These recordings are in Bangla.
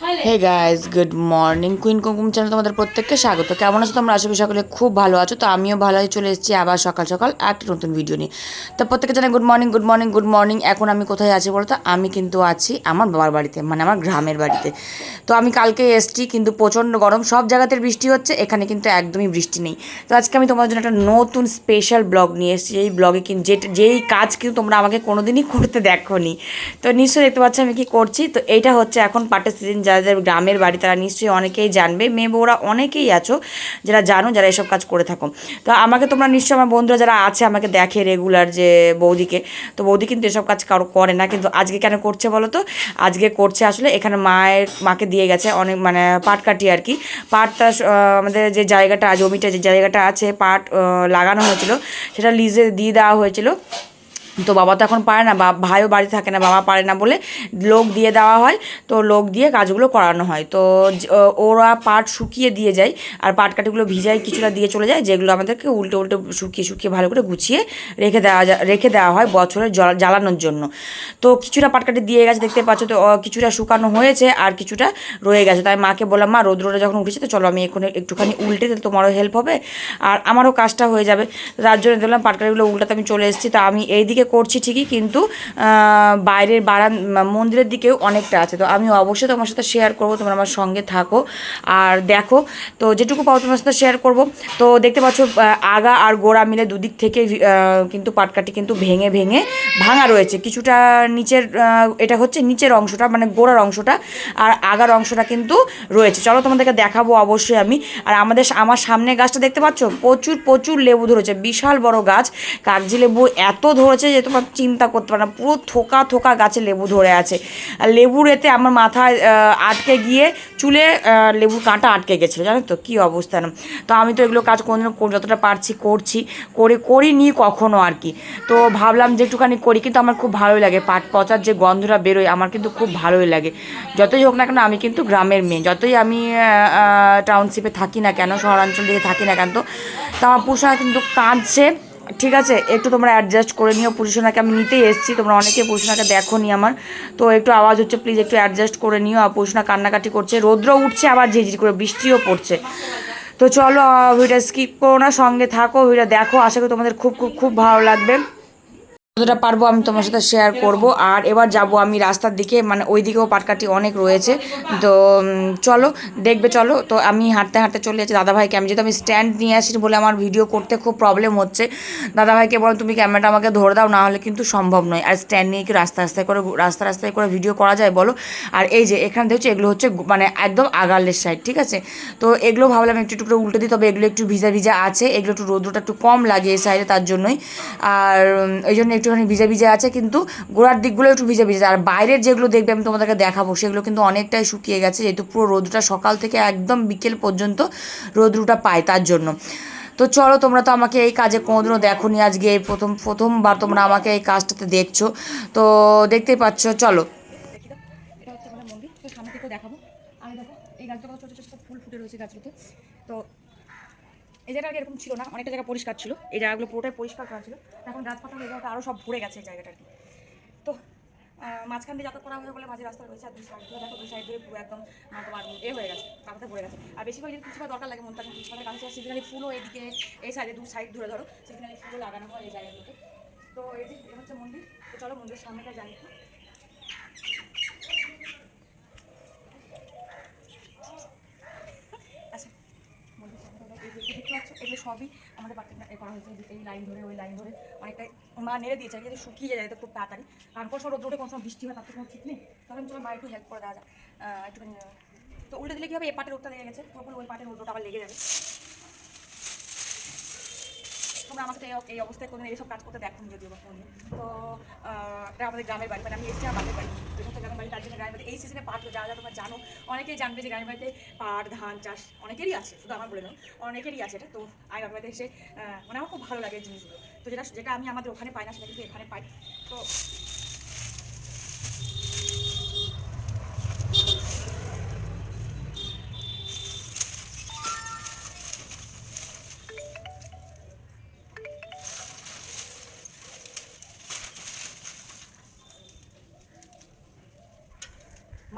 Hey guys good morning queen Kumkum channel তোমাদের প্রত্যেককে স্বাগত। কেমন আছো তোমরা? আশা করি সকলে খুব ভালো আছো। তো আমিও ভালোই চলে এসেছি আবার সকাল সকাল একটা নতুন ভিডিও নিয়ে। তো প্রত্যেকে জানাই good morning good morning good morning এখন আমি কোথায় আছি বলতো? আমি কিন্তু আছি আমার বাবার বাড়িতে মানে আমার গ্রামের বাড়িতে। তো আমি কালকে এসেছি কিন্তু প্রচণ্ড গরম, সব জায়গাতে বৃষ্টি হচ্ছে, এখানে কিন্তু একদমই বৃষ্টি নেই। তো আজকে আমি তোমাদের জন্য একটা নতুন স্পেশাল ব্লগ নিয়ে এসেছি। এই ব্লগে কিন্তু যেই কাজ কিন্তু তোমরা আমাকে কোনোদিনই করতে দেখোনি। তো নিশ্চয়ই দেখতে পাচ্ছ আমি কি করছি। তো এইটা হচ্ছে এখন পাটের সিজন যাদের গ্রামের বাড়ি তারা নিশ্চয়ই অনেকেই জানবে। মেয়ে বউরা অনেকেই আছো, যারা জানো, যারা এসব কাজ করে থাকো। তো আমাকে তোমরা নিশ্চয়ই আমার বন্ধুরা যারা আছে আমাকে দেখে রেগুলার যে বৌদিকে, তো বৌদি কিন্তু এসব কাজ কারও করে না। কিন্তু আজকে কেন করছে বলো তো? আজকে করছে আসলে এখানে মায়ের, মাকে দিয়ে গেছে অনেক মানে পাট কাটি আর কি। পাটটা আমাদের যে জায়গাটা, জমিটা যে জায়গাটা আছে, পাট লাগানো হয়েছিল, সেটা লিজে দিয়ে দেওয়া হয়েছিল। তো বাবা তো এখন পারে না, বা ভাইও বাড়িতে থাকে না, বাবা পারে না বলে লোক দিয়ে দেওয়া হয়। তো লোক দিয়ে কাজগুলো করানো হয়। তো ওরা পাট শুকিয়ে দিয়ে যায় আর পাট কাঠিগুলো ভিজায় কিছুটা দিয়ে চলে যায়, যেগুলো আমাদেরকে উল্টে উল্টে শুকিয়ে শুকিয়ে ভালো করে গুছিয়ে রেখে দেওয়া যায়, রেখে দেওয়া হয় বছরের জ্বালানোর জন্য। তো কিছুটা পাটকাঠি দিয়ে গেছে, দেখতে পাচ্ছ তো কিছুটা শুকানো হয়েছে আর কিছুটা রয়ে গেছে। তাই মাকে বললাম, মা, রোদ্রটা যখন উঠেছে তো চলো আমি এখন, একটুখানি উল্টে দিলে তোমারও হেল্প হবে। আর আমারও কাজটা হয়ে যাবে। তার জন্য দেখলাম পাটকাঠিগুলো উল্টাতে আমি চলে এসেছি। তো আমি এইদিকে করছি ঠিকই, কিন্তু বাইরের বারান, মন্দিরের দিকেও অনেকটা আছে। তো আমি অবশ্যই তোমার সাথে শেয়ার করব, তোমরা আমার সঙ্গে থাকো। আর দেখো, তো যেটুকু পাও তোমার সাথে শেয়ার করব, তো দেখতে পাচ্ছ আগা আর গোড়া মিলে দুদিক থেকে কিন্তু পাটকাটি কিন্তু ভেঙে ভেঙে ভাঙা রয়েছে। কিছুটা নিচের এটা হচ্ছে নিচের অংশটা মানে গোড়ার অংশটা, আর আগার অংশটা কিন্তু রয়েছে। চলো তোমাদেরকে দেখাবো অবশ্যই আমি। আর আমাদের আমার সামনে গাছটা দেখতে পাচ্ছ? প্রচুর প্রচুর লেবু ধরেছে। বিশাল বড় গাছ। কাগজি লেবু এত ধরেছে যে তোমার চিন্তা করতে পারে না। পুরো থোকা থোকা গাছে লেবু ধরে আছে। আর লেবুর এতে আমার মাথায় আটকে গিয়ে চুলে লেবুর কাঁটা আটকে গেছিল, জানো তো? কী অবস্থা না তো আমি তো এগুলো কাজ কর- যতটা পারছি করছি। করে, করিনি কখনো আর কি। তো ভাবলাম যে একটুখানি করি, কিন্তু আমার খুব ভালোই লাগে। পাট পচার যে গন্ধটা বেরোয়, আমার কিন্তু খুব ভালোই লাগে। যতই হোক না কেন, আমি কিন্তু গ্রামের মেয়ে। যতই আমি টাউনশিপে থাকি না কেন, শহরাঞ্চল দিকে থাকি না কেন, তো তো আমার পুষা কিন্তু কাঁদছে। ঠিক আছে, একটু তোমরা অ্যাডজাস্ট করে নিও। পুরুষনাকে আমি নিতেই এসেছি, তোমরা অনেকে পুরুষনাকে দেখো নি আমার। তো একটু আওয়াজ হচ্ছে প্লিজ একটু অ্যাডজাস্ট করে নিও। আর পুরুষনা কান্নাকাটি করছে, রৌদ্র উঠছে, আবার ঝিঝির করে বৃষ্টিও পড়ছে। তো চলো ভিডিওটা স্কিপ করো না, সঙ্গে থাকো, ভিডিওটা দেখো। আশা করি তোমাদের খুব খুব খুব ভালো লাগবে। যতটা পারব আমি তোমার সাথে শেয়ার করব। আর এবার যাব আমি রাস্তার দিকে মানে ওই দিকেও পাটকাটি অনেক রয়েছে। তো চলো, দেখবে, চলো। তো আমি হাঁটতে হাঁটতে চলে যাচ্ছি দাদাভাইকে। আমি যেহেতু আমি স্ট্যান্ড নিয়ে আসি বলে আমার ভিডিও করতে খুব প্রবলেম হচ্ছে। দাদাভাইকে বলো, তুমি ক্যামেরাটা আমাকে ধরে দাও, না হলে কিন্তু সম্ভব নয়। আর স্ট্যান্ড নিয়ে কি রাস্তা রাস্তায় করে রাস্তা রাস্তায় করে ভিডিও করা যায় বলো? আর এই যে এখানে দেখছ, এগুলো হচ্ছে মানে একদম আগালের সাইড ঠিক আছে? তো এগুলো ভাবলাম একটু একটু উল্টে দিই, তবে এগুলো একটু ভিজা ভিজা আছে। এগুলো একটু রোদ্রটা একটু কম লাগে এই সাইডে তার জন্যই। আর এই জন্য একটুখানি ভিজা ভিজা আছে, কিন্তু গোড়ার দিকগুলো একটু ভিজা ভিজা আর বাইরের যেগুলো দেখবে আমি তোমাদেরকে দেখাবো, সেগুলো কিন্তু অনেকটাই শুকিয়ে গেছে, যেহেতু পুরো রোদ্রটা সকাল থেকে একদম বিকেল পর্যন্ত রোদ্রুটা পায় তার জন্য। তো চলো, তোমরা তো আমাকে এই কাজে কোনোদিনও দেখো নি আজকে, এই প্রথম, প্রথমবার তোমরা আমাকে এই কাজটাতে দেখছ। তো দেখতেই পাচ্ছ, চলো। দেখাবো। আমি দেখো, এই গাছটা ফুল ফুটে রয়েছে গাছগুলোতে। তো এই জায়গাটা আগে এরকম ছিল না, অনেকটা জায়গা পরিষ্কার ছিল। এই জায়গাগুলো পুরোটাই পরিষ্কার করা ছিল। এখন গাছপাতা হয়ে যাওয়াতে আরও সব ভরে গেছে এই জায়গাটা আর কি। তো মাঝখান দিয়ে যাতায়াত করা হয়ে বলে মাঝে রাস্তা রয়েছে আর দুই সাইড দেখো, দুই সাইড ধরে পুরো একদম তোমার এ হয়ে গেছে কাঁটাতে ভরে গেছে। আর বেশিরভাগ যদি কিছু দরকার লাগে মনটা, কিছু কারণ সিজনালি ফুলও এদিকে, এই সাইডে দু সাইড ধরে ধরো সিজনালি ফুলও লাগানো হয় এই জায়গাগুলোতে। তো এই যে হচ্ছে মন্দির। তো চলো মন্দিরের সামনেটা যাই একটু। আচ্ছা মন্দির সামনে তোমরা এই যে দেখতে পাচ্ছ? এগুলো সবই আমাদের এ করা হয়েছে। এই লাইন ধরে ওই লাইন ধরে অনেকটাই মা নেড়ে দিয়েছে কি, শুকিয়ে যায় তো খুব তাড়াতাড়ি। কারণ কোনো সময় কোনো সময় বৃষ্টি হয় তার তো কোনো ঠিক নেই। তখন তোমার মা একটু হেল্প করে দেওয়া যায় একটু একটুখানি তো উল্টে দিলে কি হবে? এই পাটের রোদটা লেগে গেছে। তখন ওই পাটের রোদটা আবার লেগে যাবে। তোমরা আমাকে এই- অবস্থায় কোনো এইসব কাজ করতে দেখো যদিও বা কোনোদিন। তো এটা আমাদের গ্রামের বাড়ি মানে আমি এসেছি আমাদের বাড়ি সমস্ত গ্রামের বাড়ি, তার জন্য গ্রামের বাড়ি। এই সিজনে পাট যা যা তোমরা জানো, অনেকেই জানবে যে গ্রামের বাড়িতে পাট, ধান চাষ অনেকেরই আছে, শুধু আমার বলে দাও অনেকেরই আছে এটা। তো আমি গ্রামের বাড়িতে এসে মানে আমার খুব ভালো লাগে জিনিসগুলো। তো যেটা যেটা আমি আমাদের ওখানে পাই না, সেটা কিন্তু এখানে পাই। তো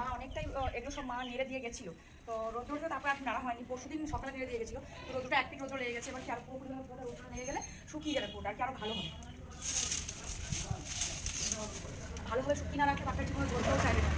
মা অনেকটাই এগুলো সব মা নেড়ে দিয়ে গেছিল। তো রোদ্রটা তারপরে আর নাড়া হয়নি, পরশু দিন সকালে নেড়ে দিয়ে গেছিল। তো রোদ্রটা একদিন পিট রোদ্র লেগে গেছে, এবার কি আরও পুরোপুরিভাবে পুরোটা রোদ্রটা লেগে গেলে শুকিয়ে যাবে পুরোটা, আর কি আরও ভালো হবে। ভালোভাবে শুকিয়ে না রাখলে পাখা ঠিকমতো রোদ্রও চাইবে না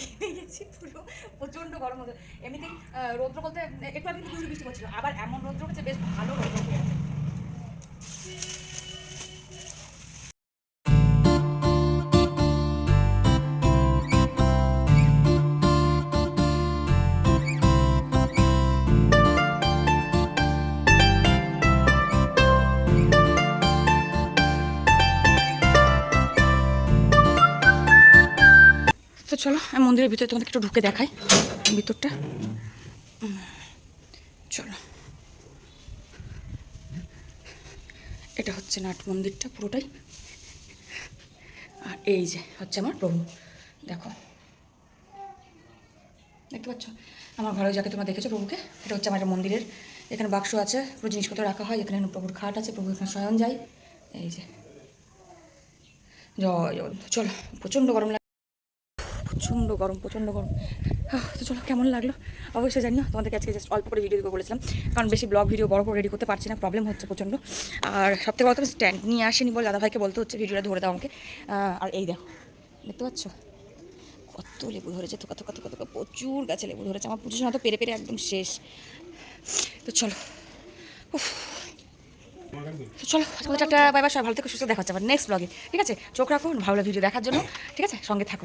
ঘেমে গেছি পুরো প্রচণ্ড গরম হতো। এমনিতেই রৌদ্র বলতে, একটু আগে কিন্তু বৃষ্টি করছিল আবার এমন রৌদ্র হচ্ছে, বেশ ভালো রৌদ্র হয়ে তো চলো, আমি মন্দিরের ভিতরে তোমাদের একটু ঢুকে দেখাই। ভিতরটা। চলো। এটা হচ্ছে নাট মন্দিরটা পুরোটাই। আর এই যে হচ্ছে আমার প্রভু। দেখো। দেখতে পাচ্ছ? আমার ঘরে যাকে তোমরা দেখেছ প্রভুকে, এটা হচ্ছে আমার মন্দিরের। এখানে বাক্স আছে, পুরো জিনিসপত্র রাখা হয়। এখানে প্রভুর খাট আছে, প্রভু এখানে শয়ন যায়। এই যে। জয় চলো, প্রচণ্ড গরম লাগে প্রচণ্ড গরম প্রচণ্ড গরম। তো চলো, কেমন লাগল? অবশ্যই জানিও, তোমাদেরকে আজকে জাস্ট অল্প করে ভিডিও বলেছিলাম। কারণ বেশি ব্লগ ভিডিও বড় করে রেডি করতে পারছি না প্রবলেম হচ্ছে প্রচণ্ড। আর সবথেকে বড় কথা স্ট্যান্ড নিয়ে আসেনি বলে দাদাভাইকে বলতে হচ্ছে ভিডিওটা ধরে দাও আমাকে। আর এই দেখো, দেখতে পাচ্ছ? কত লেবু ধরেছে কত কত কত কত প্রচুর গাছে লেবু ধরেছে। আমার সময় তো পেরে পেরে একদম শেষ। তো চলো চলো তোমাদের একটা বাই বাই সবাই ভালো থেকে, সুস্থ দেখা হচ্ছে আবার নেক্সট ব্লগে ঠিক আছে? চোখ রাখো, ভালো ভিডিও দেখার জন্য। ঠিক আছে? সঙ্গে থাকো